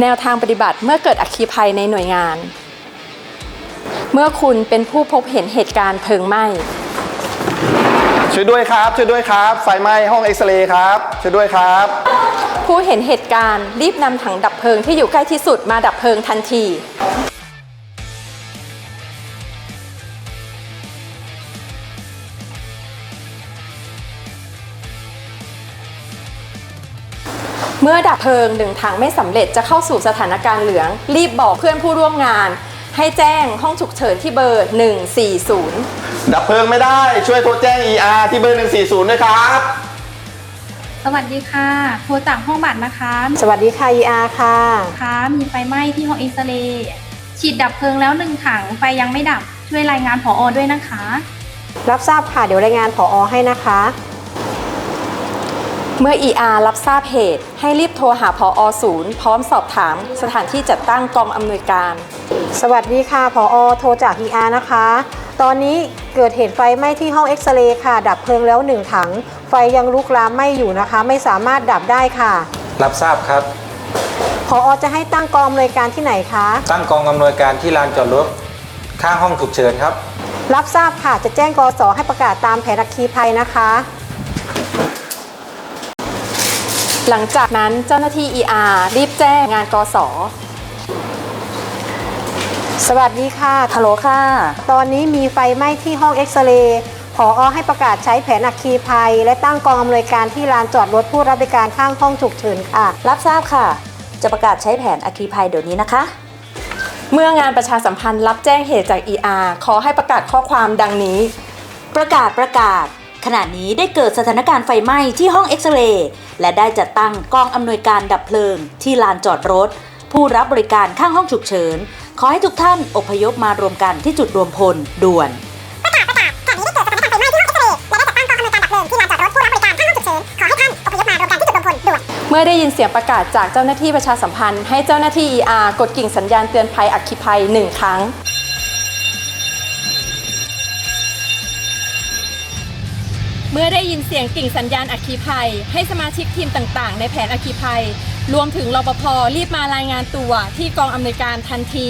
แนวทางปฏิบัติเมื่อเกิดอัคคีภัยในหน่วยงาน เมื่อคุณเป็นผู้พบเห็นเหตุการณ์เพลิงไหม้ ช่วยด้วยครับ ช่วยด้วยครับ ไฟไหม้ห้องเอ็กซเรย์ครับ ช่วยด้วยครับ ผู้เห็นเหตุการณ์รีบนำถังดับเพลิงที่อยู่ใกล้ที่สุดมาดับเพลิงทันที เมื่อดับเพลิงหนึ่งถังไม่สำเร็จจะเข้าสู่สถานการณ์เหลือง รีบบอกเพื่อนผู้ร่วมงาน ให้แจ้งห้องฉุกเฉินที่เบอร์ 140 ดับเพลิงไม่ได้ช่วยโทรแจ้ง ER ที่เบอร์ 140 ด้วยครับ สวัสดีค่ะโทรจากห้องบัตรนะคะ สวัสดีค่ะ ER ค่ะคะมีไฟไหม้ที่ห้องเอ็กซเรย์ฉีดดับเพลิงแล้วหนึ่งถังไฟยังไม่ดับช่วยรายงานผออด้วยนะคะ รับทราบค่ะเดี๋ยวรายงานผออให้นะคะ เมื่อ ER รับทราบเหตุ ให้รีบโทรหาพออศูนย์พร้อมสอบถามสถานที่จัดตั้งกองอำนวยการ สวัสดีค่ะผออโทรจาก ER นะคะ ตอนนี้เกิดเหตุไฟไหม้ที่ห้องเอ็กซเรย์ค่ะ ดับเพลิงแล้วหนึ่งถัง ไฟยังลุกลามไหม้อยู่นะคะ ไม่สามารถดับได้ค่ะ รับทราบครับผออจะให้ตั้งกองอำนวยการที่ไหนคะ ตั้งกองอำนวยการที่ลานจอดรถข้างห้องฉุกเฉินครับ รับทราบค่ะจะแจ้งกสให้ประกาศตามแผนอัคคีภัยนะคะ หลังจากนั้นเจ้าหน้าที่ ER รีบแจ้งงานกสสวัสดีค่ะ ฮัลโหลค่ะ ตอนนี้มีไฟไหม้ที่ห้องเอ็กซเรย์ผออให้ประกาศใช้แผนอัคคีภัย และตั้งกองอำนวยการที่ลานจอดรถผู้รับบริการข้างห้องฉุกเฉินค่ะ รับทราบค่ะ จะประกาศใช้แผนอัคคีภัยเดี๋ยวนี้นะคะ เมื่องานประชาสัมพันธ์รับแจ้งเหตุจาก ER ขอให้ประกาศข้อความดังนี้ ประกาศประกาศ ขณะนี้ได้เกิดสถานการณ์ไฟไหม้ที่ห้องเอ็กซเรย์และได้จัดตั้งกองอำนวยการดับเพลิง ที่ลานจอดรถ ผู้รับบริการข้างห้องฉุกเฉิน ขอให้ทุกท่านอพยพมารวมกันที่จุดรวมพลด่วนเมื่อได้ยินเสียงประกาศจากเจ้าหน้าที่ประชาสัมพันธ์ ให้เจ้าหน้าที่ ER กดกิ่งสัญญาณเตือนภัยอัคคีภัยหนึ่งครั้ง เมื่อได้ยินเสียงกิ่งสัญญาณอัคคีภัย ให้สมาชิกทีมต่างๆ ในแผนอัคคีภัย รวมถึงรปภรีบมารายงานตัวที่กองอำนวยการทันที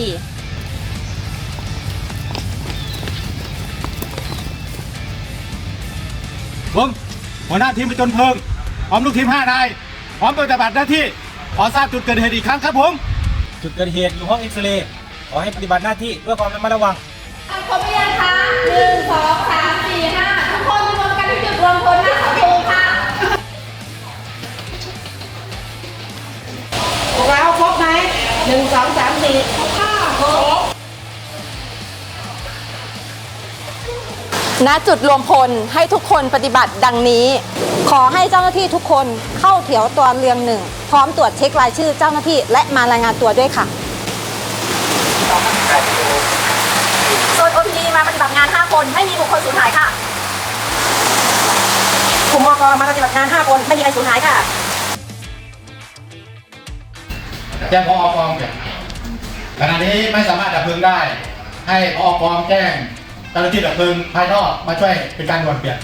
ผมหัวหน้าทีมประจนเพลิง พร้อมลูกทีม5นาย พร้อมปฏิบัติหน้าที่ ขอทราบจุดเกิดเหตุอีกครั้งครับผม จุดเกิดเหตุอยู่ห้องเอ็กซเรย์ ขอให้ปฏิบัติหน้าที่ด้วยความระมัดระวังครบหรือยังคะหนึ่งสองสาม องสามสี่ณจุดรวมพลให้ทุกคนปฏิบัติดังนี้ ขอให้เจ้าหน้าที่ทุกคนเข้าแถวตัวเรียงหนึ่ง พร้อมตรวจเช็ครายชื่อเจ้าหน้าที่และมารายงานตัวด้วยค่ะโซน OPD มาปฏิบัติงาน 5 คน ไม่มีบุคคลสูญหายค่ะกลุ่มอกมาปฏิบัติงาน 5 คน ไม่มีใครสูญหายค่ะแจ้งพออกองเนี่ย ขณะนี้ไม่สามารถดับเพลิงได้ ให้พออกองแจ้งเจ้าหน้าที่ดับเพลิงภายนอกมาช่วยเป็นการด่วนเปลี่ยน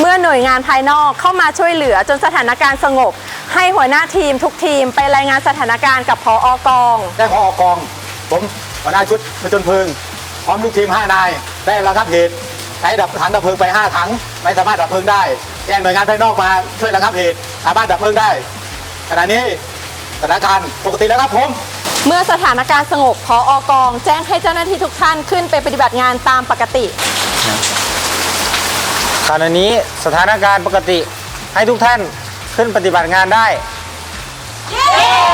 เมื่อหน่วยงานภายนอกเข้ามาช่วยเหลือจนสถานการณ์สงบ ให้หัวหน้าทีมทุกทีมไปรายงานสถานการณ์กับพออกองแจ้งพออกอง ผมหัวหน้าชุดประจนเพลิง พร้อมลูกทีม 5 นาย ได้ระงับเหตุ ใช้ดับถังดับเพลิงไป 5 ถัง ไม่สามารถดับเพลิงได้ แจ้งหน่วยงานภายนอกมาช่วยระงับเหตุ สามารถดับเพลิงได้ ขณะนี้ สถานการณ์ปกติแล้วครับผม เมื่อสถานการณ์สงบพออกอง แจ้งให้เจ้าหน้าที่ทุกท่านขึ้นไปปฏิบัติงานตามปกติ ขณะนี้สถานการณ์ปกติให้ทุกท่านขึ้นปฏิบัติงานได้ เย้